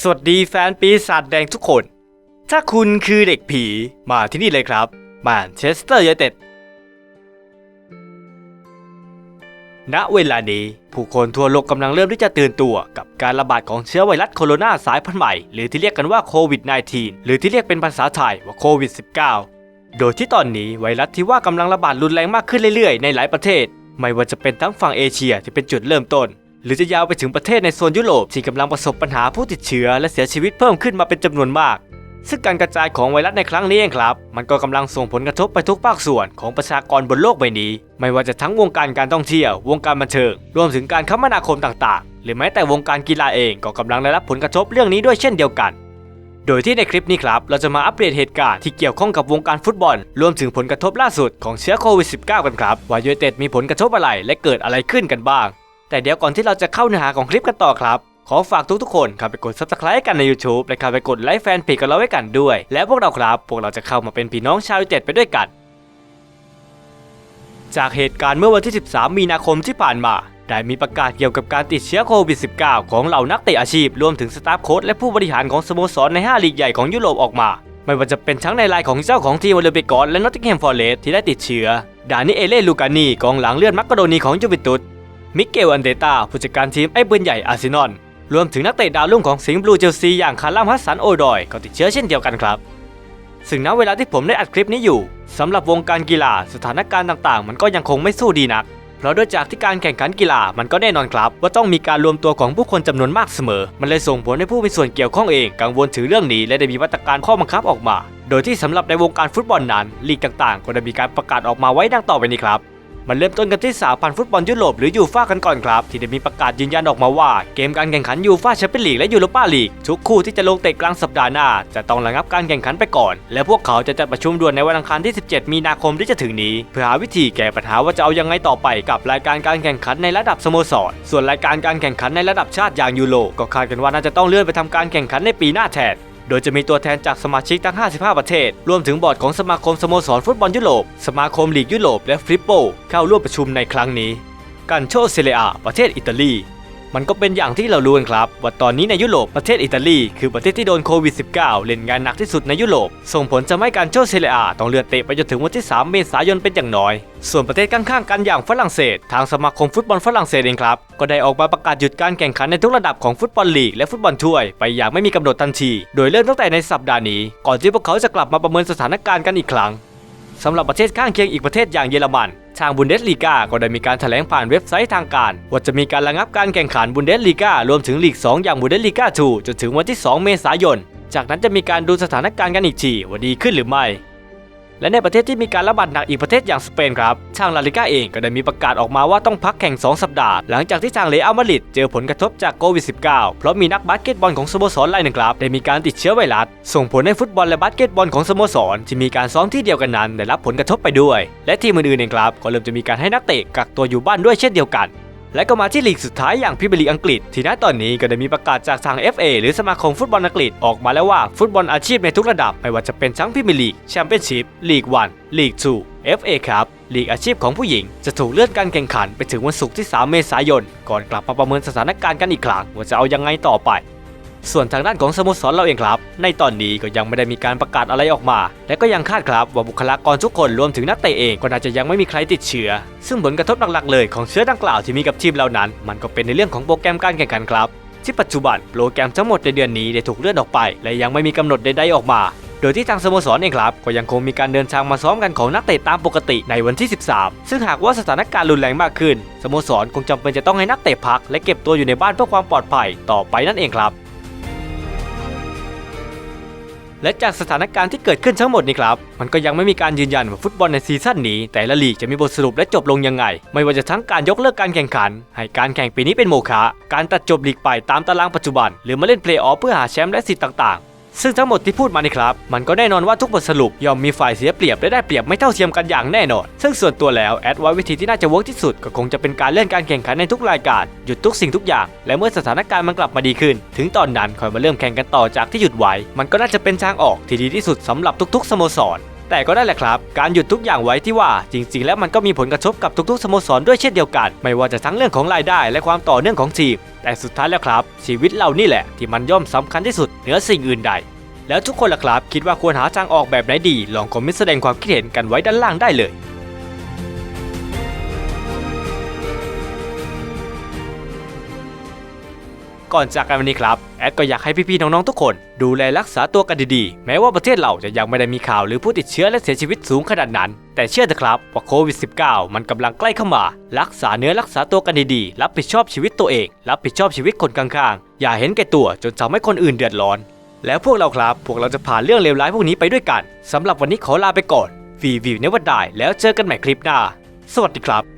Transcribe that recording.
สวัสดีแฟนปีศาจแดงทุกคน ถ้าคุณคือเด็กผีมาที่นี่เลยครับแมนเชสเตอร์ยูไนเต็ดณเวลานี้ผู้คนทั่วโลกกำลังเริ่มที่จะตื่นตัวกับการระบาดของเชื้อไวรัสโคโรนาสายพันธุ์ใหม่ หรือที่เรียกกันว่าโควิด -19 หรือที่เรียกเป็นภาษาไทยว่าโควิด -19 โดยที่ตอนนี้ไวรัสที่ว่ากำลังระบาดรุนแรงมากขึ้นเรื่อยๆ ในหลายประเทศ ไม่ว่าจะเป็นทั้งฝั่งเอเชียที่เป็นจุดเริ่มต้น หรือจะยาวไปถึงประเทศในโซนยุโรปที่กำลังประสบปัญหาผู้ติดเชื้อและเสียชีวิตเพิ่มขึ้นมาเป็นจำนวนมาก ซึ่งการกระจายของไวรัสในครั้งนี้เองครับ มันก็กำลังส่งผลกระทบไปทุกภาคส่วนของประชากรบนโลกใบนี้ ไม่ว่าจะทั้งวงการการท่องเที่ยว วงการบันเทิง รวมถึงการคมนาคมต่างๆ หรือแม้แต่วงการกีฬาเองก็กำลังได้รับผลกระทบเรื่องนี้ด้วยเช่นเดียวกันโดยที่ในคลิปนี้ครับ เราจะมาอัปเดตเหตุการณ์ที่เกี่ยวข้องกับวงการฟุตบอล รวมถึงผลกระทบล่าสุดของเชื้อโควิด -19 กันครับ ว่ายูเต็ดมีผลกระทบอะไรและเกิดอะไรขึ้นกันบ้าง แต่เดี๋ยวก่อนที่เราจะเข้าเนื้อหาของคลิปกันต่อครับ ขอฝากทุกๆคนเข้าไปกด subscribe กันใน YouTube และเข้าไปกดไลค์แฟนเพจกันเราไว้กันด้วย และพวกเราครับ พวกเราจะเข้ามาเป็นพี่น้องชาวเต็ดไปด้วยกัน จากเหตุการณ์เมื่อวันที่ 13 มีนาคมที่ผ่านมาได้มีประกาศเกี่ยวกับการติดเชื้อโควิด -19 ของเหล่านักเตะอาชีพ รวมถึงสตาฟโค้ชและผู้บริหารของสโมสรใน 5 ลีกใหญ่ของยุโรปออกมา ไม่ว่าจะเป็นทั้งในรายของเจ้าของทีมโอลิมปิกกอนและนอตติงแฮมฟอร์เรสที่ได้ติดเชื้อ ดานิเอเล่ลูกานีกองหลังเลือดมักกะโดนีของยูเวนตุส มิเกลอันเดตาผู้จัดการทีมไอ้ปืนใหญ่อาร์เซนอลรวมถึงนักเตะดาวรุ่งของสิงห์บลูเชลซีอย่างคาร์ลัมฮัสสันโอดอยก็ติดเชื้อเช่นเดียวกันครับ ซึ่งณเวลาที่ผมได้อัดคลิปนี้อยู่สำหรับวงการกีฬาสถานการณ์ต่างๆ มันก็ยังคงไม่สู้ดีนัก เพราะด้วยจากที่การแข่งขันกีฬามันก็แน่นอนครับ ว่าต้องมีการรวมตัวของผู้คนจำนวนมากเสมอ มันเลยส่งผลให้ผู้มีส่วนเกี่ยวข้องเองกังวลถึงเรื่องนี้และได้มีมาตรการข้อบังคับออกมา โดยที่สำหรับในวงการฟุตบอลนั้นลีกต่างๆ ก็ได้มีการประกาศออกมาไว้ดังต่อไปนี้ครับ มันเริ่มต้นกันที่สาพันธ์ฟุตบอลยุโรปหรือยูฟ่ากันก่อนครับ ที่ได้มีประกาศยืนยันออกมาว่า เกมการแข่งขันยูฟ่าแชมเปี้ยนลีกและยูโรปาลีกทุกคู่ที่จะลงเตะกลางสัปดาห์หน้า จะต้องระงับการแข่งขันไปก่อน และพวกเขาจะจัดประชุมด่วนในวันอังคารที่ 17 มีนาคมที่จะถึงนี้ เพื่อหาวิธีแก้ปัญหาว่าจะเอายังไงต่อไปกับรายการการแข่งขันในระดับสโมสร ส่วนรายการการแข่งขันในระดับชาติอย่างยูโรก็คาดกันว่าน่าจะต้องเลื่อนไปทำการแข่งขันในปีหน้าแทน โดยจะมีตัวแทนจากสมาชิกทั้ง 55 ประเทศ รวมถึงบอร์ดของสมาคมสโมสรฟุตบอลยุโรป สมาคมลีกยุโรปและฟริปโปเข้าร่วมประชุมในครั้งนี้ กันโชเซเลียประเทศอิตาลี มันก็เป็นอย่างที่เรารู้กันครับ ว่าตอนนี้ในยุโรปประเทศอิตาลีคือประเทศที่โดนโควิด -19 เล่นงานหนักที่สุดในยุโรป ส่งผลจะให้การโชเซเลียต้องเลื่อนเตะไปจนถึงวันที่ 3 เมษายนเป็นอย่างน้อย ส่วนประเทศข้างๆกันอย่างฝรั่งเศส ทางสมาคมฟุตบอลฝรั่งเศสเองครับ ก็ได้ออกมาประกาศหยุดการแข่งขันในทุกระดับของฟุตบอลลีกและฟุตบอลถ้วยไปอย่างไม่มีกำหนดทันที โดยเริ่มตั้งแต่ในสัปดาห์นี้ ก่อนที่พวกเขาจะกลับมาประเมินสถานการณ์กันอีกครั้งสำหรับประเทศข้างเคียงอีกประเทศอย่างเยอรมัน ทางบุนเดสลีกาก็ได้มีการแถลงผ่านเว็บไซต์ทางการ ว่าจะมีการระงับการแข่งขันบุนเดสลีการวมถึงลีก 2 อย่างบุนเดสลีกา2จนถึงวันที่ 2 เมษายน จากนั้นจะมีการดูสถานการณ์กันอีกทีว่าดีขึ้นหรือไม่ และในประเทศที่มีการระบาดหนักอีกประเทศอย่างสเปนครับทางลาลิก้าเองก็ได้มีประกาศออกมาว่าต้องพักแข่ง 2 สัปดาห์ หลังจากที่ทางเรอัลมาริดเจอผลกระทบจากโควิด -19 เพราะมีนักบาสเกตบอลของสโมสรรายหนึ่งครับได้มีการติดเชื้อไวรัส ส่งผลให้ฟุตบอลและบาสเกตบอลของสโมสรที่มีการซ้อมที่เดียวกันนั้นได้รับผลกระทบไปด้วย และทีมอื่นๆเองครับก็เริ่มจะมีการให้นักเตะกักตัวอยู่บ้านด้วยเช่นเดียวกัน และก็มาที่ลีกสุดท้ายอย่างพิบลีกอังกฤษ ที่ณตอนนี้ก็ได้มีประกาศจากทาง FA หรือสมาคมฟุตบอลอังกฤษออกมาแล้วว่าฟุตบอลอาชีพในทุกระดับ ไม่ว่าจะเป็นทั้งพรีเมียร์ลีกแชมเปี้ยนชิพลีกวันลีก2 FA ครับลีกอาชีพของผู้หญิง จะถูกเลื่อนการแข่งขันไปถึงวันศุกร์ที่ 3 เมษายน ก่อนกลับมาประเมินสถานการณ์กันอีกครั้งว่าจะเอายังไงต่อไป ส่วนทางด้านของสโมสรเราเองครับ ในตอนนี้ก็ยังไม่ได้มีการประกาศอะไรออกมา และก็ยังคาดครับว่าบุคลากรทุกคนรวมถึงนักเตะเองก็น่าจะยังไม่มีใครติดเชื้อ ซึ่งผลกระทบหลักๆเลยของเชื้อดังกล่าวที่มีกับทีมเหล่านั้น มันก็เป็นในเรื่องของโปรแกรมการแข่งขันครับ ที่ปัจจุบันโปรแกรมทั้งหมดในเดือนนี้ได้ถูกเลื่อนออกไป และยังไม่มีกำหนดใดๆออกมาโดยที่ทางสโมสรเองครับก็ยังคงมีการเดินทางมาซ้อมกันของนักเตะตามปกติในวันที่ 13 ซึ่งหากว่าสถานการณ์รุนแรงมากขึ้นสโมสรคงจำเป็นจะต้องให้นักเตะพัก และเก็บตัวอยู่ในบ้านเพื่อความปลอดภัยต่อไปนั่นเองครับ และจากสถานการณ์ที่เกิดขึ้นทั้งหมดนี้ครับมันก็ยังไม่มีการยืนยันว่าฟุตบอลในซีซั่นนี้ แต่ละลีกจะมีบทสรุปและจบลงยังไง ไม่ว่าจะทั้งการยกเลิกการแข่งขัน ให้การแข่งปีนี้เป็นโมฆะการตัดจบลีกไปตามตารางปัจจุบัน หรือมาเล่นเพลย์ออฟเพื่อหาแชมป์และสิทธิ์ต่างๆ ซึ่งทั้งหมดที่พูดมานี่ครับ มันก็แน่นอนว่าทุกบทสรุปย่อมมีฝ่ายเสียเปรียบและได้เปรียบไม่เท่าเทียมกันอย่างแน่นอน ซึ่งส่วนตัวแล้วแอดว่าวิธีที่น่าจะเวิร์กที่สุดก็คงจะเป็นการเลื่อนการแข่งขันในทุกรายการ หยุดทุกสิ่งทุกอย่าง และเมื่อสถานการณ์มันกลับมาดีขึ้น ถึงตอนนั้นค่อยมาเริ่มแข่งกันต่อจากที่หยุดไว้ มันก็น่าจะเป็นทางออกที่ดีที่สุดสำหรับทุก ๆ สโมสร แต่ก็ได้แหละครับ การหยุดทุกอย่างไว้ที่ว่าจริง ๆ แล้วมันก็มีผลกระทบกับทุกๆสโมสรด้วยเช่นเดียวกัน ไม่ว่าจะทั้งเรื่องของรายได้และความต่อเนื่องของทีมแต่สุดท้ายแล้วครับ ชีวิตเรานี่แหละ ที่มันย่อมสำคัญที่สุดเหนือสิ่งอื่นใด แล้วทุกคนล่ะครับ คิดว่าควรหาทางออกแบบไหนดี ลองคอมเมนต์แสดงความคิดเห็นกันไว้ด้านล่างได้เลย ก่อนจากกันวันนี้ครับ แอดก็อยากให้พี่ๆน้องๆทุกคน ดูแลรักษาตัวกันดีๆ แม้ว่าประเทศเราจะยังไม่ได้มีข่าวหรือผู้ติดเชื้อและเสียชีวิตสูงขนาดนั้น แต่เชื่อเถอะครับว่าโควิด -19 มันกำลังใกล้เข้ามา รักษาเนื้อรักษาตัวกันดีๆ รับผิดชอบชีวิตตัวเอง รับผิดชอบชีวิตคนข้างๆ อย่าเห็นแก่ตัวจนทำให้คนอื่นเดือดร้อน แล้วพวกเราครับ พวกเราจะผ่านเรื่องเลวร้ายพวกนี้ไปด้วยกันสำหรับวันนี้ขอลาไปก่อนวีวิวเนวันได้แล้วเจอกันใหม่คลิปหน้า สวัสดีครับ